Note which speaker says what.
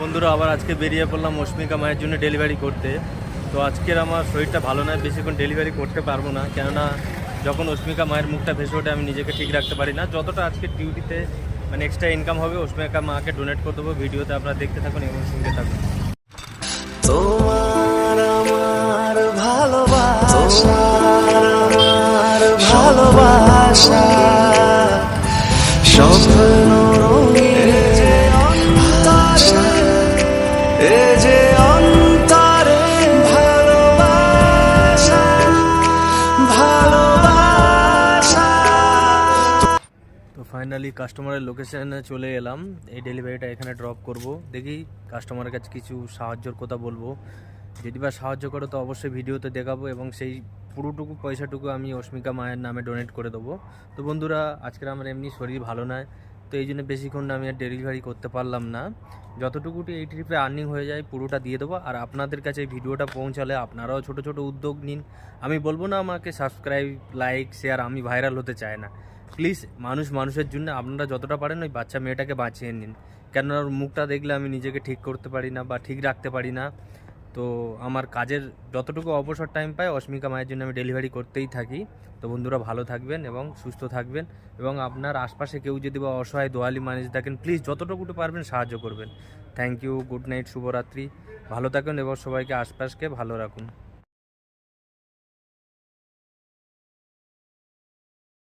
Speaker 1: বন্ধুরা, আবার আজকে বেরিয়ে পড়লাম অস্মিকা মায়ের জন্য ডেলিভারি করতে। তো আজকের আমার শরীরটা ভালো নয় বেশিক্ষণ ডেলিভারি করতে পারব না। কেননা, যখন অস্মিকা মায়ের মুখটা ভেসে ওঠে, আমি নিজেকে ঠিক রাখতে পারি না। যতটা আজকে ডিউটিতে মানে এক্সট্রা ইনকাম হবে অস্মিকা মাকে ডোনেট করে দেবো ভিডিওতে আপনারা দেখতে থাকুন এবং শুনতে থাকুন।
Speaker 2: ভালোবাসা ভালোবাসা
Speaker 1: তো ফাইনালি কাস্টমারের লোকেশনে চলে এলাম। এই ডেলিভারিটা এখানে ড্রপ করব। দেখি কাস্টমারের কাছে কিছু সাহায্যর কথা বলব। যদি বা সাহায্য করে, তো অবশ্যই ভিডিওতে দেখাবো এবং সেই পুরোটুকু পয়সাটুকু আমি অস্মিকা মায়ের নামে ডোনেট করে দেবো। তো বন্ধুরা, আজকের আমার এমনি শরীর ভালো নয়। তো এই জন্য বেশিক্ষণ আমি আর ডেলিভারি করতে পারলাম না। যতটুকুটি এই ট্রিপে আর্নিং হয়ে যায়, পুরোটা দিয়ে দেবো। আর আপনাদের কাছে ভিডিওটা পৌঁছালে আপনারাও ছোট ছোট উদ্যোগ নিন। আমি বলব না আমাকে সাবস্ক্রাইব লাইক শেয়ার আমি ভাইরাল হতে চাই না। প্লিজ মানুষ মানুষের জন্য আপনারা যতটা পারেন ওই বাচ্চা মেয়েটাকে বাঁচিয়ে নিন। কেননা ওর মুখটা দেখলে আমি নিজেকে ঠিক করতে পারি না বা ঠিক রাখতে পারি না। তো আমার কাজের যতটুকু অবসর টাইম পাই অস্মিকা মায়ের জন্য আমি ডেলিভারি করতেই থাকি। তো বন্ধুরা ভালো থাকবেন এবং সুস্থ থাকবেন এবং আপনার আশপাশে কেউ যদি বা অসহায় দোয়ালি মানুষ থাকেন প্লিজ যতটুকু পারবেন সাহায্য করবেন। থ্যাংক ইউ গুড নাইট শুভরাত্রি। ভালো থাকুন এবং সবাইকে আশপাশকে ভালো রাখুন।